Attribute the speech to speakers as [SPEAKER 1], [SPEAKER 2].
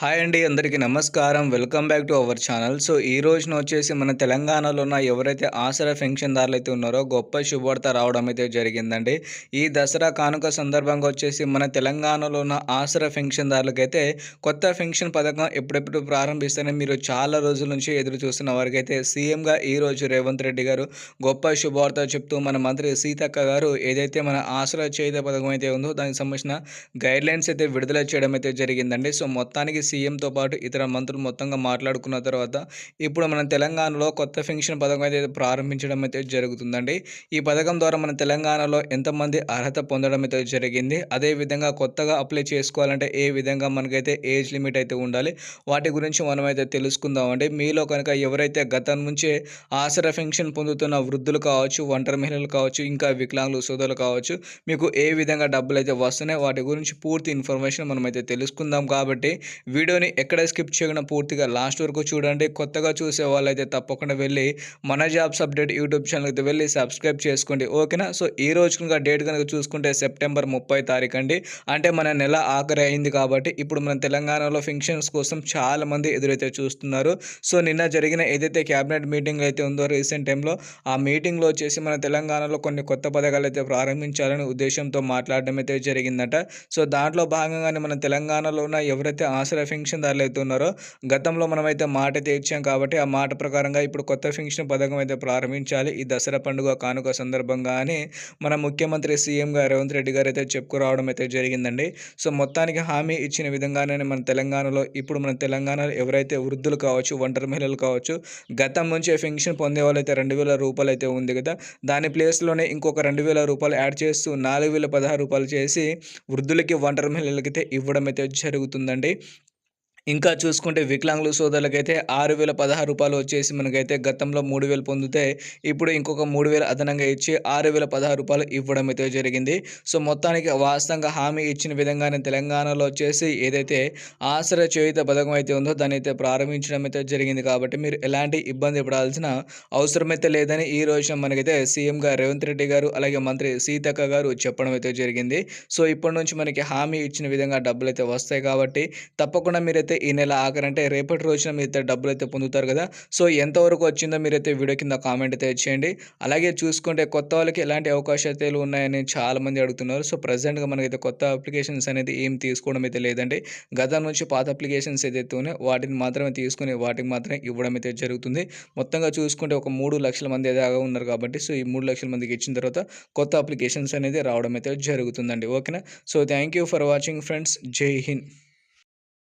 [SPEAKER 1] Hi అండి అందరికీ నమస్కారం. Welcome back to our channel. So ఈ రోజున వచ్చేసి మన తెలంగాణలో ఉన్న ఎవరైతే ఆసరా పెన్షన్దారులు అయితే ఉన్నారో గొప్ప శుభవార్త రావడం అయితే జరిగిందండి. ఈ దసరా కానుక సందర్భంగా వచ్చేసి మన తెలంగాణలో ఉన్న ఆసరా పెన్షన్దారులకైతే కొత్త పెన్షన్ పథకం ఎప్పుడెప్పుడు ప్రారంభిస్తారని మీరు చాలా రోజుల నుంచి ఎదురు చూస్తున్న వారికైతే సీఎంగా ఈ రోజు రేవంత్ రెడ్డి గారు గొప్ప శుభవార్త చెప్తూ మన మంత్రి సీతక్క గారు ఏదైతే మన ఆసరా చేత పథకం అయితే ఉందో దానికి సంబంధించిన గైడ్లైన్స్ అయితే విడుదల చేయడం అయితే జరిగిందండి. సో మొత్తానికి సీఎంతో పాటు ఇతర మంత్రులు మొత్తంగా మాట్లాడుకున్న తర్వాత ఇప్పుడు మన తెలంగాణలో కొత్త పెన్షన్ పథకం అయితే ప్రారంభించడం అయితే జరుగుతుందండి. ఈ పథకం ద్వారా మన తెలంగాణలో ఎంతమంది అర్హత పొందడం అయితే జరిగింది. అదేవిధంగా కొత్తగా అప్లై చేసుకోవాలంటే ఏ విధంగా మనకైతే ఏజ్ లిమిట్ అయితే ఉండాలి? వాటి గురించి మనమైతే తెలుసుకుందామండి. మీలో కనుక ఎవరైతే గతం నుంచే ఆసరా పెన్షన్ పొందుతున్న వృద్ధులు కావచ్చు ఒంటరి మహిళలు కావచ్చు ఇంకా వికలాంగులు సోదరులు కావచ్చు మీకు ఏ విధంగా డబ్బులు అయితే వస్తున్నాయి వాటి గురించి పూర్తి ఇన్ఫర్మేషన్ మనమైతే తెలుసుకుందాం కాబట్టి వీడియోని ఎక్కడ స్కిప్ చేయకుండా పూర్తిగా లాస్ట్ వరకు చూడండి. కొత్తగా చూసే వాళ్ళైతే తప్పకుండా వెళ్ళి మన జాబ్స్ అప్డేట్ యూట్యూబ్ ఛానల్ అయితే వెళ్ళి సబ్స్క్రైబ్ చేసుకోండి. ఓకేనా? సో ఈ రోజు కనుక డేట్ కనుక చూసుకుంటే సెప్టెంబర్ ముప్పై తారీఖు అండి. అంటే మన నెల ఆఖరి అయింది కాబట్టి ఇప్పుడు మన తెలంగాణలో ఫంక్షన్స్ కోసం చాలా మంది ఎదురైతే చూస్తున్నారు. సో నిన్న జరిగిన ఏదైతే క్యాబినెట్ మీటింగ్ అయితే ఉందో రీసెంట్ టైంలో ఆ మీటింగ్లో వచ్చేసి మన తెలంగాణలో కొన్ని కొత్త పథకాలు అయితే ప్రారంభించాలని ఉద్దేశంతో మాట్లాడడం అయితే జరిగిందట. సో దాంట్లో భాగంగానే మన తెలంగాణలో ఉన్న ఎవరైతే ఆసరా పెన్షన్దారులు అయితే ఉన్నారో గతంలో మనమైతే మాట అయితే ఇచ్చాం కాబట్టి ఆ మాట ప్రకారంగా ఇప్పుడు కొత్త ఫంక్షన్ పథకం అయితే ప్రారంభించాలి. ఈ దసరా పండుగ కానుక సందర్భంగా అని మన ముఖ్యమంత్రి సీఎం గారు రేవంత్ రెడ్డి గారు అయితే చెప్పుకురావడం అయితే జరిగిందండి. సో మొత్తానికి హామీ ఇచ్చిన విధంగానే మన తెలంగాణలో ఇప్పుడు మన తెలంగాణలో ఎవరైతే వృద్ధులు కావచ్చు ఒంటరి మహిళలు కావచ్చు గతం నుంచి పెన్షన్ పొందే వాళ్ళైతే రెండు వేల రూపాయలు అయితే ఉంది కదా. దాని ప్లేస్లోనే ఇంకొక రెండు వేల రూపాయలు యాడ్ చేస్తూ నాలుగు వేల పదహారు రూపాయలు చేసి వృద్ధులకి ఒంటరి మహిళలకి అయితే ఇవ్వడం అయితే జరుగుతుందండి. ఇంకా చూసుకుంటే వికలాంగుల సోదరులకైతే ఆరు వేల పదహారు రూపాయలు వచ్చేసి మనకైతే గతంలో మూడు వేలు పొందితే ఇప్పుడు ఇంకొక మూడు వేలు అదనంగా ఇచ్చి ఆరు వేల పదహారు రూపాయలు ఇవ్వడం అయితే జరిగింది. సో మొత్తానికి వాస్తవంగా హామీ ఇచ్చిన విధంగానే తెలంగాణలో వచ్చేసి ఏదైతే ఆసర చేయుత పథకం అయితే ఉందో దాన్ని అయితే ప్రారంభించడం అయితే జరిగింది. కాబట్టి మీరు ఎలాంటి ఇబ్బంది పడాల్సిన అవసరమైతే లేదని ఈ రోజున మనకైతే సీఎంగా రేవంత్ రెడ్డి గారు అలాగే మంత్రి సీతక్క గారు చెప్పడం అయితే జరిగింది. సో ఇప్పటి నుంచి మనకి హామీ ఇచ్చిన విధంగా డబ్బులు అయితే వస్తాయి కాబట్టి తప్పకుండా మీరైతే ఈ నెల ఆఖరంటే రేపటి రోజున మీరైతే డబ్బులు అయితే పొందుతారు కదా. సో ఎంతవరకు వచ్చిందో మీరైతే వీడియో కింద కామెంట్ అయితే చేయండి. అలాగే చూసుకుంటే కొత్త వాళ్ళకి ఎలాంటి అవకాశాలు ఉన్నాయని చాలామంది అడుగుతున్నారు. సో ప్రజెంట్గా మనకైతే కొత్త అప్లికేషన్స్ అనేది ఏం తీసుకోవడం అయితే లేదండి. గతం నుంచి పాత అప్లికేషన్స్ ఏదైతే ఉన్నాయో వాటిని మాత్రమే తీసుకుని వాటికి మాత్రమే ఇవ్వడం అయితే జరుగుతుంది. మొత్తంగా చూసుకుంటే ఒక మూడు లక్షల మంది దాకా ఉన్నారు కాబట్టి సో ఈ మూడు లక్షల మందికి ఇచ్చిన తర్వాత కొత్త అప్లికేషన్స్ అనేది రావడం అయితే జరుగుతుందండి. ఓకేనా? So thank you for watching friends. జై హింద్.